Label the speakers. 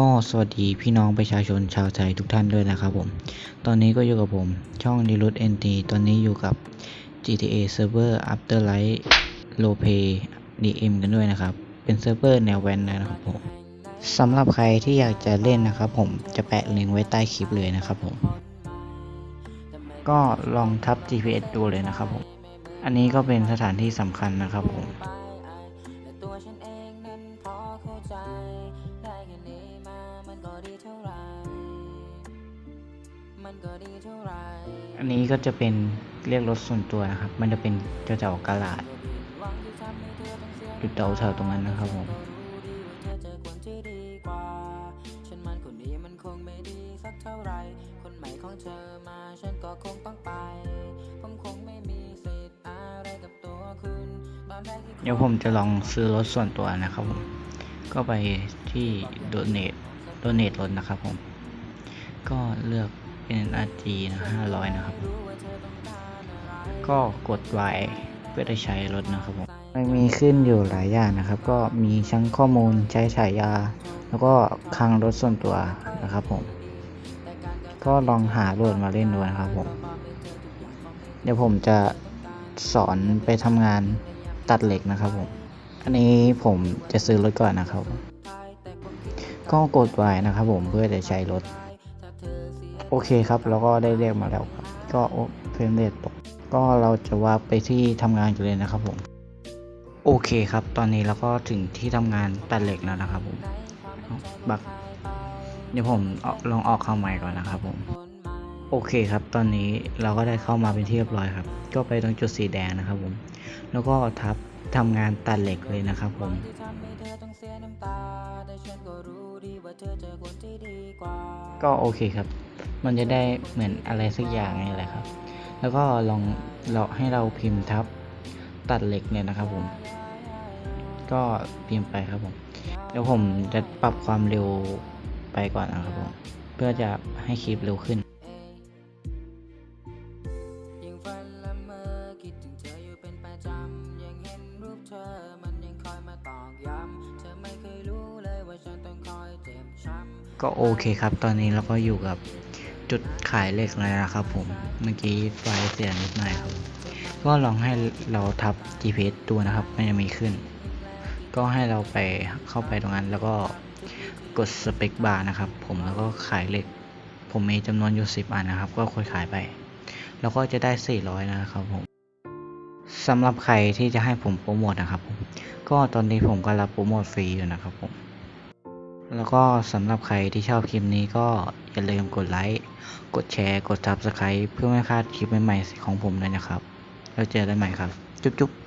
Speaker 1: ก็สวัสดีพี่น้องประชาชนชาวไทยทุกท่านด้วยนะครับผม ตอนนี้ก็อยู่กับผม ช่อง d i l u t NT ตอนนี้อยู่กับ GTA Server Afterlife Roleplay DM กันด้วยนะครับ เป็นเซิร์ฟเวอร์แนวแวนนะครับผมสำหรับใครที่อยากจะเล่นนะครับผมจะแปะลิงก์ไว้ใต้คลิปเลยนะครับผม ก็ลองทับ GPS ดูเลยนะครับผม อันนี้ก็เป็นสถานที่สำคัญนะครับผม
Speaker 2: อันนี้ก็
Speaker 1: จะเป็นเรียกรถส่วนตัวนะครับ มันจะเป็นเจ้าเจ้ากาลาด
Speaker 2: หวังที่ทำให้เธอต้องเสีย
Speaker 1: อยู่แถวๆตรงนั้นนะครับผม
Speaker 2: รู้ดีว่าเธอเจอคนที่ดีกว่าฉันมันคนนี้มันคงไม่ดีสักเท่าไหรคนใหม่ของเธอมาฉันก็คงต้องไปผมคงไม่มีสิทธิ์อะไรกับตัวคุณตอนแรกที่
Speaker 1: เดี๋ยวผมจะลองซื้อรถส่วนตัวนะครับผม ก็ไปที่ donate donate รถนะครับผม ก็เลือก เป็น RG นะ500 นะครับ ก็กด Y เพื่อได้ใช้รถนะครับผมมันมีขึ้นอยู่หลายอย่างนะครับ ก็มีชั้งข้อมูลใช้ฉายา แล้วก็คลังรถส่วนตัวนะครับผม ก็ลองหาโหลดมาเล่นดูนะครับผม เดี๋ยวผมจะสอนไปทำงานตัดเหล็กนะครับผม อันนี้ผมจะซื้อรถก่อนนะครับ ก็กดไว้นะครับผมเพื่อจะใช้รถ โอเคครับแล้วก็ได้เรียกมาแล้วครับก็โอ้เฟรมเรทตกก็เราจะวาร์ปไปที่ทำงานกันเลยนะครับผมโอเคครับ ตอนนี้เราก็ถึงที่ทำงานตัดเหล็กแล้วนะครับผมบักเดี๋ยวผมลองออกเข้าใหม่ก่อนนะครับผมโอเคครับ ตอนนี้เราก็ได้เข้ามาเป็นที่เรียบร้อยครับ ก็ไปตรงจุดสีแดงนะครับผม แล้วก็ทับทำงานตัดเหล็กเลยนะครับผม
Speaker 2: ก็
Speaker 1: โอเคครับ มันจะได้เหมือนอะไรสักอย่างนี่แหละครับ แล้วก็ลองเราให้เราพิมพ์ทับตัดเหล็กเนี่ยนะครับผม ก็พิมพ์ไปครับผม เดี๋ยวผมจะปรับความเร็วไปก่อนนะครับผม เพื่อจะให้คลิปเร็วขึ้นก็โอเคครับ ตอนนี้เราก็อยู่กับ จุดขายเหล็กแล้วนะครับผม เมื่อกี้ไฟเสียนิดหน่อยครับ ก็ลองให้เราทับ GPS ตัวนะครับ มันจะมีขึ้น ก็ให้เราไปเข้าไปตรงนั้นแล้วก็กดสเปคบาร์นะครับ ผมแล้วก็ขายเหล็ก ผมมีจำนวนอยู่ 10 อันนะครับ ก็ค่อยขายไป แล้วก็จะได้ 400 นะครับผมสำหรับใครที่จะให้ผมโปรโมทนะครับผมก็ตอนนี้ผมก็รับโปรโมทฟรีอยู่นะครับผม แล้วก็สำหรับใครที่ชอบคลิปนี้ก็ อย่าลืมกดไลค์ กดแชร์ กด Subscribe เพื่อไม่พลาดคลิปใหม่ๆของผมเลยนะครับ แล้วเจอกันใหม่ครับ จุ๊บๆ